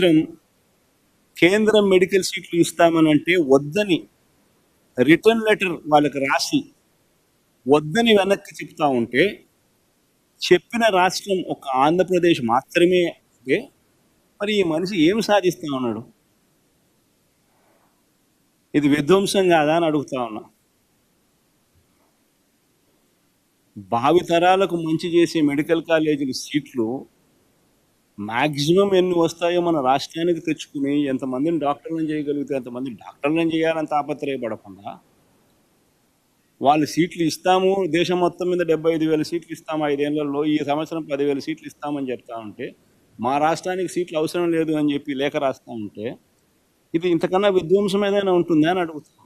మాత్రం కేంద్రం మెడికల్ సీట్లు ఇస్తామని అంటే వద్దని రిటర్న్ లెటర్ వాళ్ళకి రాసి వద్దని వెనక్కి చెప్తా ఉంటే చెప్పిన రాష్ట్రం ఒక ఆంధ్రప్రదేశ్ మాత్రమే అంటే మరి ఈ మనిషి ఏం సాధిస్తా ఉన్నాడు? ఇది విధ్వంసం కాదా అని అడుగుతా ఉన్నా. భావితరాలకు మంచి చేసే మెడికల్ కాలేజీల సీట్లు మాక్సిమం ఎన్ని వస్తాయో మన రాష్ట్రానికి తెచ్చుకుని ఎంతమందిని డాక్టర్లను చేయగలిగితే ఎంతమంది డాక్టర్లను చేయాలని తాపత్రయపడకుండా వాళ్ళు సీట్లు ఇస్తాము దేశం మొత్తం మీద డెబ్బై ఐదు వేల సీట్లు ఇస్తాము ఐదేళ్ళలో ఈ సంవత్సరం పదివేల సీట్లు ఇస్తామని చెప్తా ఉంటే మా రాష్ట్రానికి సీట్లు అవసరం లేదు అని చెప్పి లేఖ రాస్తా ఉంటే ఇది ఇంతకన్నా విధ్వంసం ఏదైనా ఉంటుందా అని అడుగుతాను.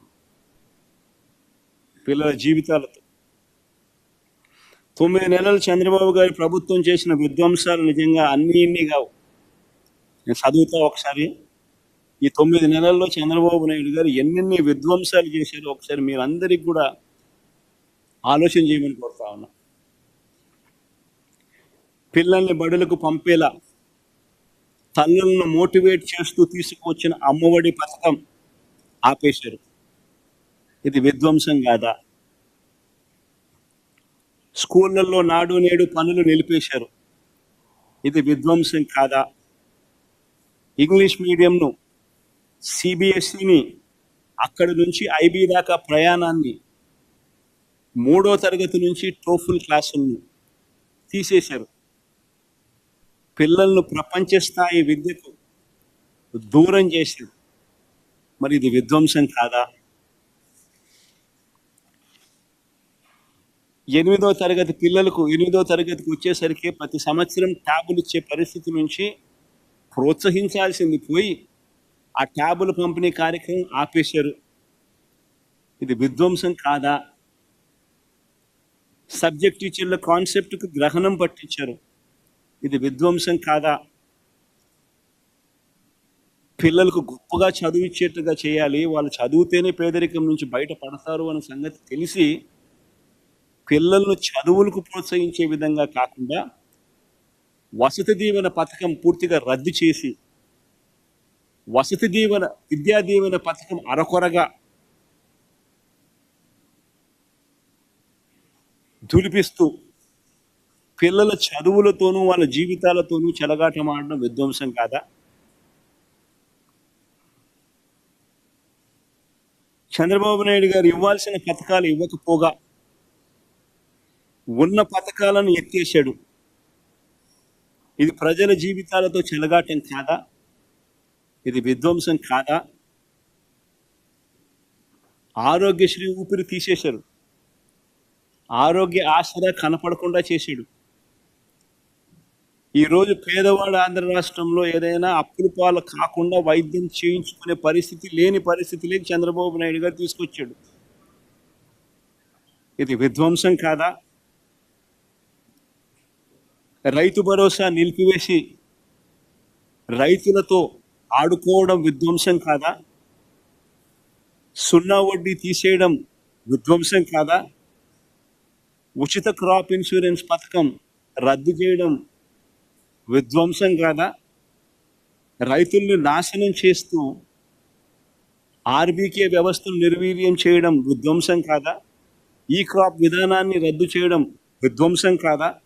పిల్లల జీవితాలతో. తొమ్మిది నెలలు చంద్రబాబు గారి ప్రభుత్వం చేసిన విధ్వంసాలు నిజంగా అన్ని ఇన్ని కావు. నేను చదువుతా ఒకసారి. ఈ తొమ్మిది నెలల్లో చంద్రబాబు నాయుడు గారు ఎన్నెన్ని విధ్వంసాలు చేశారో ఒకసారి మీరందరికీ కూడా ఆలోచన చేయమని కోరుతా ఉన్నా. పిల్లల్ని బడులకు పంపేలా తల్లులను మోటివేట్ చేస్తూ తీసుకువచ్చిన అమ్మఒడి పథకం ఆపేశారు. ఇది విధ్వంసం కాదా? స్కూళ్ళల్లో నాడు నేడు పనులు నిలిపేశారు. ఇది విధ్వంసం కాదా? ఇంగ్లీష్ మీడియంను సిబిఎస్ఈని అక్కడి నుంచి ఐబీ దాకా ప్రయాణాన్ని మూడో తరగతి నుంచి టోఫుల్ క్లాసులను తీసేశారు. పిల్లలను ప్రపంచ స్థాయి విద్యకు దూరం చేశారు. మరి ఇది విధ్వంసం కాదా? ఎనిమిదో తరగతి పిల్లలకు ఎనిమిదో తరగతికి వచ్చేసరికి ప్రతి సంవత్సరం ట్యాబులు ఇచ్చే పరిస్థితి నుంచి ప్రోత్సహించాల్సింది పోయి ఆ ట్యాబుల పంపిణీ కార్యక్రమం ఆపేశారు. ఇది విధ్వంసం కాదా? సబ్జెక్ట్ టీచర్ల కాన్సెప్ట్కు గ్రహణం పట్టించారు. ఇది విధ్వంసం కాదా? పిల్లలకు గొప్పగా చదివించేట్టుగా చేయాలి వాళ్ళు చదివితేనే పేదరికం నుంచి బయటపడతారు అనే సంగతి తెలిసి పిల్లలను చదువులకు ప్రోత్సహించే విధంగా కాకుండా వసతి దీవెన పథకం పూర్తిగా రద్దు చేసి వసతి దీవెన విద్యా దీవెన పథకం అరకొరగా దులిపిస్తూ పిల్లల చదువులతోనూ వాళ్ళ జీవితాలతోనూ చెలగాటమాడడం విధ్వంసం కాదా? చంద్రబాబు నాయుడు గారు ఇవ్వాల్సిన పథకాలు ఇవ్వకపోగా ఉన్న పథకాలను ఎత్తేసాడు. ఇది ప్రజల జీవితాలతో చెలగాటం కాదా? ఇది విధ్వంసం కాదా? ఆరోగ్యశ్రీ ఊపిరి తీసేశారు. ఆరోగ్య ఆసరా కనపడకుండా చేశాడు. ఈరోజు పేదవాడు ఆంధ్ర రాష్ట్రంలో ఏదైనా అప్పుల పాలు కాకుండా వైద్యం చేయించుకునే పరిస్థితి లేని పరిస్థితిలోకి చంద్రబాబు నాయుడు గారు తీసుకొచ్చాడు. ఇది విధ్వంసం కాదా? రైతు భరోసా నిలిపివేసి రైతులతో ఆడుకోవడం విధ్వంసం కాదా? సున్నా వడ్డీ తీసేయడం విధ్వంసం కాదా? ఉచిత క్రాప్ ఇన్సూరెన్స్ పథకం రద్దు చేయడం విధ్వంసం కాదా? రైతుల్ని నాశనం చేస్తూ ఆర్బీకే వ్యవస్థను నిర్వీర్యం చేయడం విధ్వంసం కాదా? ఈ క్రాప్ విధానాన్ని రద్దు చేయడం విధ్వంసం కాదా?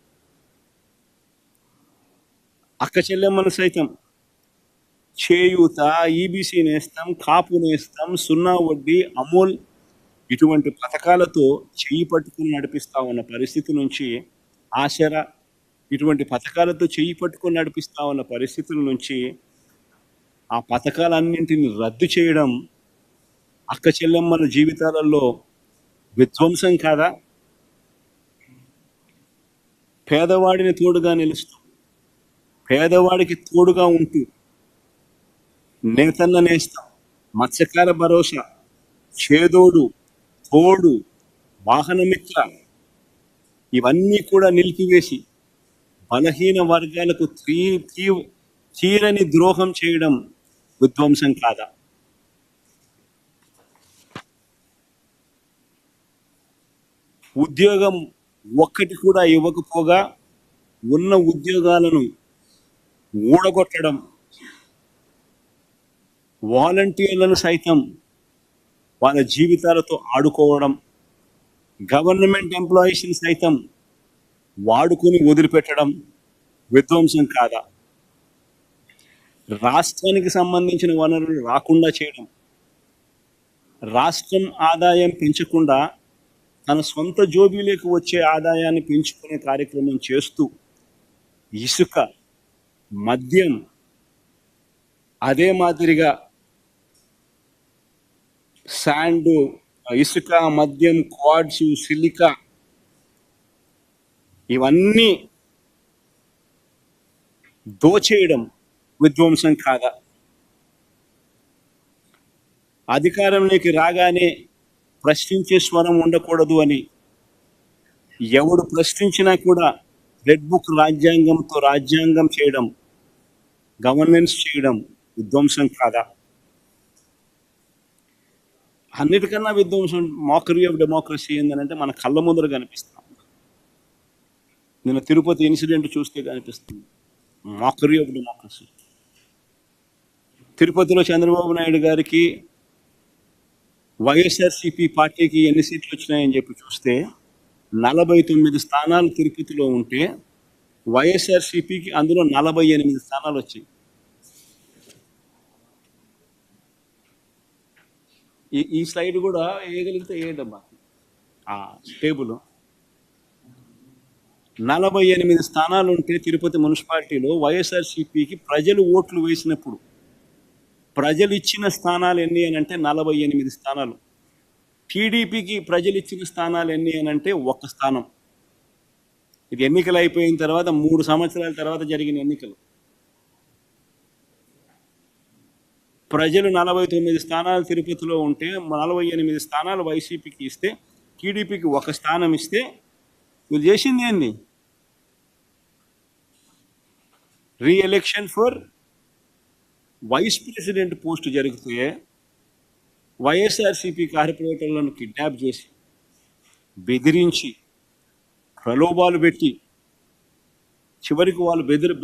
అక్క చెల్లెమ్మను సైతం చేయూత ఈబీసీ నేస్తాం కాపు నేస్తాం సున్నా వడ్డీ అమూల్ ఇటువంటి పథకాలతో చేయి పట్టుకుని నడిపిస్తూ ఉన్న పరిస్థితి నుంచి ఆశర ఇటువంటి పథకాలతో చేయి పట్టుకుని నడిపిస్తూ ఉన్న పరిస్థితుల నుంచి ఆ పథకాలన్నింటిని రద్దు చేయడం అక్క చెల్లెమ్మల జీవితాలలో విధ్వంసం కాదా? పేదవాడిని తోడుగా నిలుస్తాం. పేదవాడికి తోడుగా ఉంటూ నేతన్న నేస్తాం మత్స్యకార భరోసా చేదోడు తోడు వాహనమిత్ర ఇవన్నీ కూడా నిలిపివేసి బలహీన వర్గాలకు తీ తీ- తీరని ద్రోహం చేయడం విధ్వంసం కాదా? ఉద్యోగం ఒక్కటి కూడా ఇవ్వకపోగా ఉన్న ఉద్యోగాలను ఊడగొట్టడం వాలంటీర్లను సైతం వాళ్ళ జీవితాలతో ఆడుకోవడం గవర్నమెంట్ ఎంప్లాయీస్ని సైతం వాడుకొని వదిలిపెట్టడం విధ్వంసం కాదా? రాష్ట్రానికి సంబంధించిన వనరులు రాకుండా చేయడం రాష్ట్రం ఆదాయం పెంచకుండా తన సొంత జోబీలకు వచ్చే ఆదాయాన్ని పెంచుకునే కార్యక్రమం చేస్తూ ఇసుక మద్యం అదే మాదిరిగా శాండు ఇసుక మద్యం క్వాడ్స్ సిలికా ఇవన్నీ దోచేయడం విధ్వంసం కాదా? అధికారంలోకి రాగానే ప్రశ్నించే స్వరం ఉండకూడదు అని ఎవడు ప్రశ్నించినా కూడా రెడ్ బుక్ రాజ్యాంగంతో రాజ్యాంగం చేయడం గవర్నెన్స్ చేయడం విధ్వంసం కాదా? అన్నిటికన్నా విధ్వంసం మాకరీ ఆఫ్ డెమోక్రసీ ఏంటంటే మన కళ్ళ ముందర కనిపిస్తాం. నేను తిరుపతి ఇన్సిడెంట్ చూస్తే కనిపిస్తుంది. మాకరీ ఆఫ్ డెమోక్రసీ తిరుపతిలో చంద్రబాబు నాయుడు గారికి వైఎస్ఆర్సీపీ పార్టీకి ఎన్ని సీట్లు వచ్చినాయని చెప్పి చూస్తే నలభై తొమ్మిది స్థానాలు తిరుపతిలో ఉంటే వైఎస్ఆర్సిపికి అందులో నలభై ఎనిమిది స్థానాలు వచ్చాయి. ఈ ఈ స్లైడ్ కూడా వేయగలిగితే వేయడమ్మా. ఆ టేబుల్. నలభై ఎనిమిది స్థానాలు ఉంటే తిరుపతి మున్సిపాలిటీలో వైఎస్ఆర్సిపికి ప్రజలు ఓట్లు వేసినప్పుడు ప్రజలు ఇచ్చిన స్థానాలు ఎన్ని అని అంటే నలభై ఎనిమిది స్థానాలు. టీడీపీకి ప్రజలు ఇచ్చిన స్థానాలు ఎన్ని అని అంటే ఒక్క స్థానం. ఇది ఎన్నికలు అయిపోయిన తర్వాత మూడు సంవత్సరాల తర్వాత జరిగిన ఎన్నికలు. ప్రజలు నలభై తొమ్మిది స్థానాలు తిరుపతిలో ఉంటే నలభై ఎనిమిది స్థానాలు వైసీపీకి ఇస్తే టీడీపీకి ఒక స్థానం ఇస్తే వీళ్ళు చేసింది ఏంది? Reelection for vice president post జరిగితే వైఎస్ఆర్సీపీ కార్పొరేటర్లను కిడ్నాప్ చేసి బెదిరించి ప్రలోభాలు పెట్టి చివరికి వాళ్ళు బెదిరి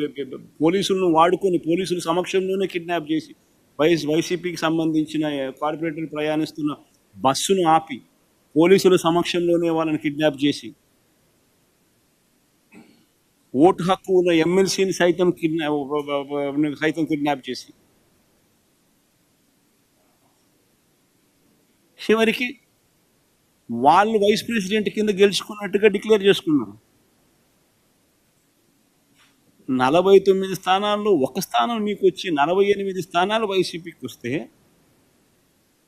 పోలీసులను వాడుకొని పోలీసుల సమక్షంలోనే కిడ్నాప్ చేసి వైఎస్ వైసీపీకి సంబంధించిన కార్పొరేటర్ ప్రయాణిస్తున్న బస్సును ఆపి పోలీసుల సమక్షంలోనే వాళ్ళని కిడ్నాప్ చేసి ఓటు హక్కు ఉన్న ఎమ్మెల్సీని సైతం కిడ్నాప్ సైతం కిడ్నాప్ చేసి చివరికి వాళ్ళు వైస్ ప్రెసిడెంట్ కింద గెలుచుకున్నట్టుగా డిక్లేర్ చేసుకున్నారు. నలభై తొమ్మిది స్థానాల్లో ఒక స్థానం నీకు వచ్చి నలభై ఎనిమిది స్థానాలు వైసీపీకి వస్తే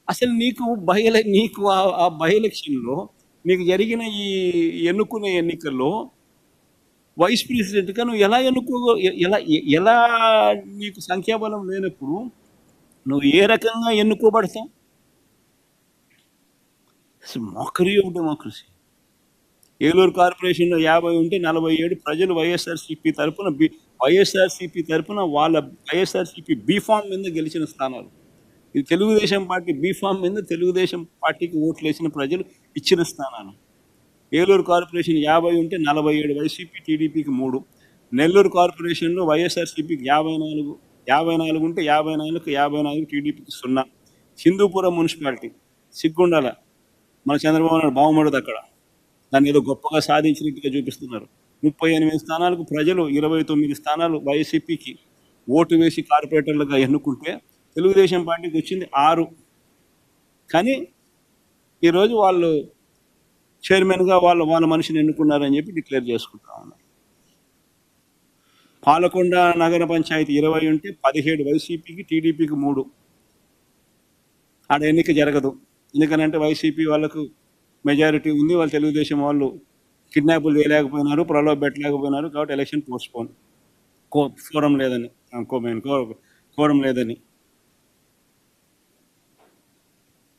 అసలు నీకు బయల నీకు ఆ- ఆ బై ఎలక్షన్లో నీకు జరిగిన ఈ ఎన్నుకునే ఎన్నికల్లో వైస్ ప్రెసిడెంట్గా నువ్వు ఎలా ఎన్నుకో ఎలా ఎలా నీకు సంఖ్యాబలం లేనప్పుడు నువ్వు ఏ రకంగా ఎన్నుకోబడతావు? మోకరీ ఆఫ్ డెమోక్రసీ ఏలూరు కార్పొరేషన్లో యాభై ఉంటే నలభై ఏడు ప్రజలు వైఎస్ఆర్సీపీ తరపున బి వైఎస్ఆర్సీపీ తరపున వాళ్ళ వైఎస్ఆర్సీపీ బీఫామ్ మీద గెలిచిన స్థానాలు. ఇది తెలుగుదేశం పార్టీ బీఫామ్ మీద తెలుగుదేశం పార్టీకి ఓట్లు వేసిన ప్రజలు ఇచ్చిన స్థానాలు. ఏలూరు కార్పొరేషన్ యాభై ఉంటే నలభై ఏడు వైసీపీ టీడీపీకి మూడు. నెల్లూరు కార్పొరేషన్లో వైఎస్ఆర్సీపీకి యాభై నాలుగు యాభై నాలుగు ఉంటే యాభై నాలుగు యాభై నాలుగు టీడీపీకి సున్నా. హిందూపురం మున్సిపాలిటీ సిగ్గుండాల మన చంద్రబాబు నాయుడు బాగుమడదు అక్కడ. దాన్ని ఏదో గొప్పగా సాధించినట్టుగా చూపిస్తున్నారు. ముప్పై ఎనిమిది స్థానాలకు ప్రజలు ఇరవై తొమ్మిది స్థానాలు వైసీపీకి ఓటు వేసి కార్పొరేటర్లుగా ఎన్నుకుంటే తెలుగుదేశం పార్టీకి వచ్చింది ఆరు. కానీ ఈరోజు వాళ్ళు చైర్మన్గా వాళ్ళు వాళ్ళ మనిషిని ఎన్నుకున్నారని చెప్పి డిక్లేర్ చేసుకుంటా ఉన్నారు. పాలకొండ నగర పంచాయతీ ఇరవై ఉంటే పదిహేడు వైసీపీకి టీడీపీకి మూడు. ఆడ ఎన్నిక జరగదు. ఎందుకనంటే వైసీపీ వాళ్ళకు మెజారిటీ ఉంది. వాళ్ళు తెలుగుదేశం వాళ్ళు కిడ్నాపులు చేయలేకపోయినారు ప్రలోభ పెట్టలేకపోయినారు కాబట్టి ఎలక్షన్ పోస్ట్పోన్ కో కోరం లేదని కోమేన్ కోరం లేదని.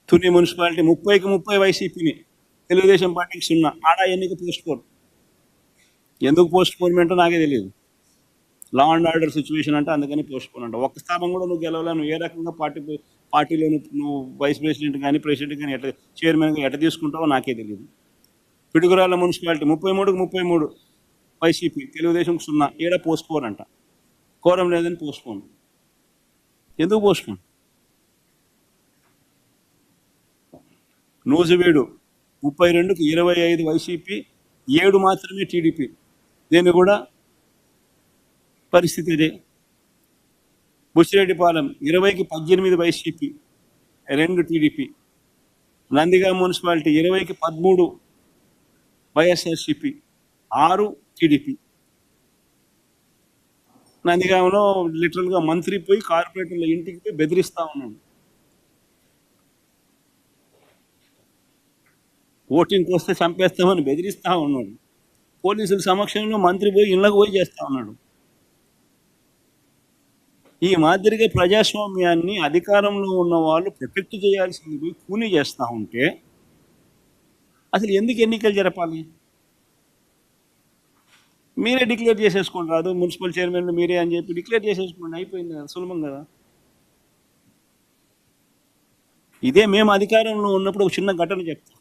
తుని మున్సిపాలిటీ ముప్పైకి ముప్పై వైసీపీని తెలుగుదేశం పార్టీకి సున్నా. ఆడ ఎన్నిక పోస్ట్పోన్ ఎందుకు పోస్ట్పోన్మెంట్ నాకే తెలియదు. లా అండ్ ఆర్డర్ సిచ్యువేషన్ అంటే అందుకని పోస్ట్పోన్ అంట. ఒక్క స్థానం కూడా నువ్వు గెలవలే నువ్వు ఏ రకంగా పార్టీ పార్టీలోని నువ్వు వైస్ ప్రెసిడెంట్ కానీ ప్రెసిడెంట్ కానీ ఎట్ట చైర్మన్ కానీ ఎట్ట తీసుకుంటావో నాకే తెలియదు పిడుగురాళ్ళ మున్సిపాలిటీ ముప్పై మూడుకు ముప్పై మూడు వైసీపీ తెలుగుదేశం సున్నా ఏడ పోస్ట్పోన్ అంట. కోరం లేదని పోస్ట్పోన్ ఎందుకు పోస్ట్పోన్ నూజివేడు ముప్పై రెండుకు ఇరవై ఐదు వైసీపీ ఏడు మాత్రమే టీడీపీ. దీన్ని కూడా పరిస్థితి ఇదే బుచ్చిరెడ్డిపాలెం ఇరవైకి పద్దెనిమిది వైసీపీ రెండు టీడీపీ. నందిగా మున్సిపాలిటీ ఇరవైకి పదమూడు వైఎస్ఆర్సిపి ఆరు టీడీపీ. నందిగామలో లిటరల్గా మంత్రి పోయి కార్పొరేటర్ల ఇంటికి పోయి బెదిరిస్తా ఉన్నాడు. ఓటింగ్కి వస్తే చంపేస్తామని బెదిరిస్తా ఉన్నాడు. పోలీసుల సమక్షంలో మంత్రి పోయి ఇళ్ళకు పోయి చేస్తా ఉన్నాడు. ఈ మాదిరిగా ప్రజాస్వామ్యాన్ని అధికారంలో ఉన్న వాళ్ళు ప్రొటెక్ట్ చేయాల్సింది పోయి కూనీ చేస్తూ ఉంటే అసలు ఎందుకు ఎన్నికలు జరపాలి? మీరే డిక్లేర్ చేసేసుకోండి రాదు. మున్సిపల్ చైర్మన్లు మీరే అని చెప్పి డిక్లేర్ చేసేసుకోండి. అయిపోయింది కదా సులభం కదా? ఇదే మేము అధికారంలో ఉన్నప్పుడు ఒక చిన్న ఘటన చెప్తాం.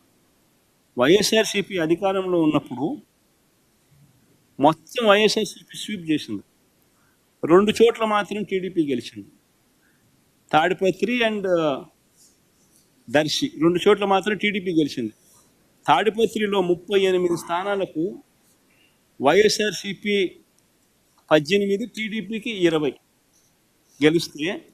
వైఎస్ఆర్సీపీ అధికారంలో ఉన్నప్పుడు మొత్తం వైఎస్ఆర్సీపీ స్వీప్ చేసింది. రెండు చోట్ల మాత్రం టీడీపీ గెలిచింది. తాడిపత్రి అండ్ దర్శి రెండు చోట్ల మాత్రం టీడీపీ గెలిచింది. తాడిపత్రిలో ముప్పై ఎనిమిది స్థానాలకు వైఎస్ఆర్సిపి పద్దెనిమిది టీడీపీకి ఇరవై. గెలిస్తే